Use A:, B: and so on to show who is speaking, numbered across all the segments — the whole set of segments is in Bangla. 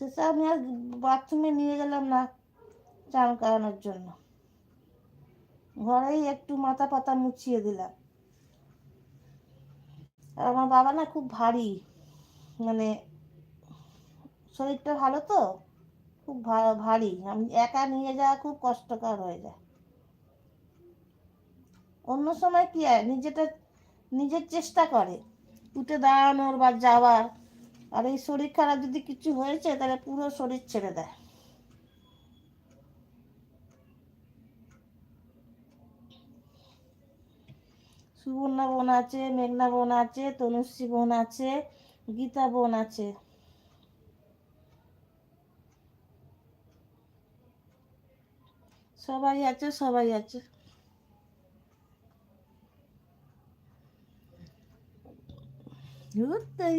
A: শেষে আমি আর বাথরুমে নিয়ে গেলাম না চান করানোর জন্য। ঘরেই একটু মাথা পাতা মুছিয়ে দিলাম। আর আমার বাবা না খুব ভারী মানে শরীরটা ভালো তো? খুব ভারী। আমি একা নিয়ে যাওয়া খুব কষ্টকর হয়ে যায়। অন্য সময় কি হয়? নিজেটা, নিজের চেষ্টা করে। উঠে দাঁড়ানোর বা যাওয়ার। আর এই শরীর খারাপ যদি কিছু হয়েছে তাহলে পুরো শরীর ছেড়ে দেয়। সুবর্ণা বোন আছে, মেঘনা বোন আছে, তনুশ্রী বোন আছে, গীতা বোন আছে। সবাই আছে সবাই আছে। তাই।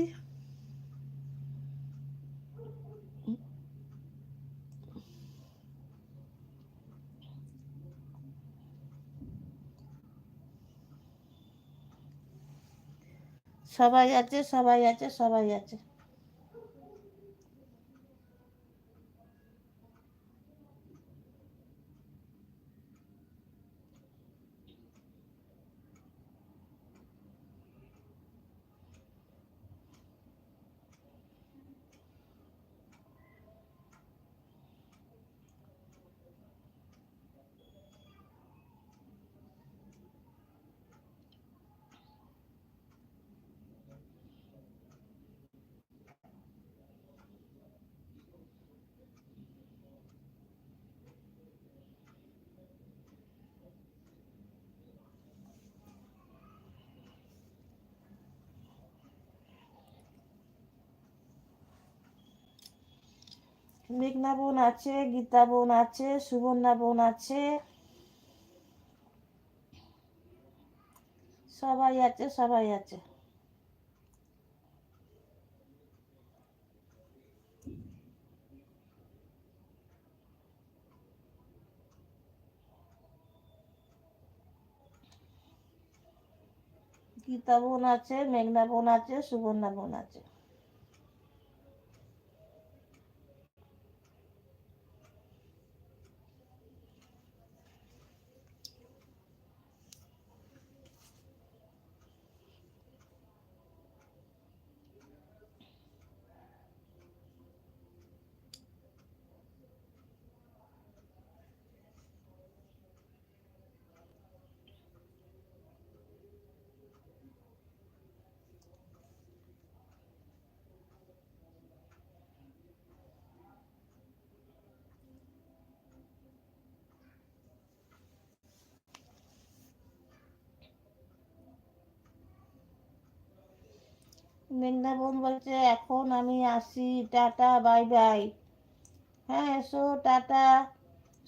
A: সবাই আছে সবাই আছে সবাই আছে। মেঘনা বোন আছে, গীতা বোন আছে, সুবর্ণা বোন আছে। সবাই আছে সবাই আছে। গীতা বোন আছে, মেঘনা বোন আছে, সুবর্ণা বোন আছে। বৃন্দাবন বলছে, এখন আমি আসি, টাটা, বাই বাই। হ্যাঁ এসো, টাটা।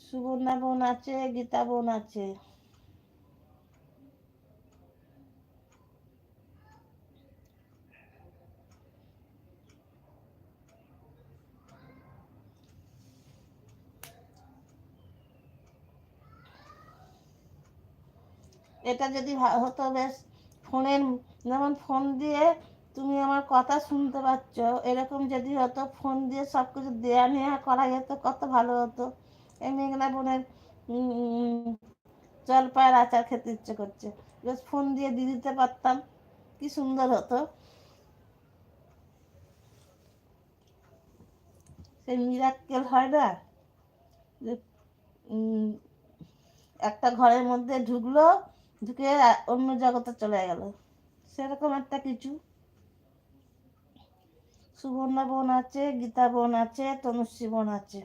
A: সুবর্ণা বোন আছে গীতা বোন আছে। এটা যদি হতো বেশ, ফোনের, যেমন ফোন দিয়ে তুমি আমার কথা শুনতে পাচ্ছ। এরকম যদি হতো, ফোন দিয়ে সব কিছু দেয়া নেওয়া করা যেত, কত ভালো হতো। এই মেঘনা বোনের জলপায়ের আচার খেতে ইচ্ছে করছে। ফোন দিয়ে দিয়ে দিতে পারতাম, কি সুন্দর হতো। সেই মিরাক্কেল হয় না? যে একটা ঘরের মধ্যে ঢুকলো, ঢুকে অন্য জগতে চলে গেল। সেরকম একটা কিছু। সুবর্ণা বোন আছে গীতা বোন আছে তনুশ্রী বোন আছে।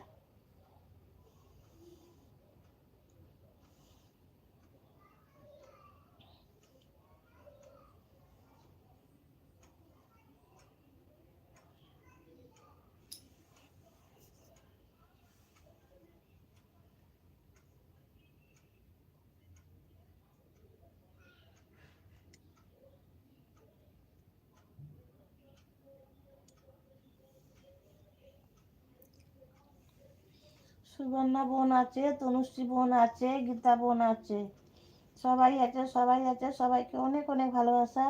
A: সুবর্ণা বোন আছে, তনুশ্রী বোন আছে, গীতা বোন আছে। সবাই আছে সবাই আছে, সবাইকে অনেক অনেক ভালোবাসা।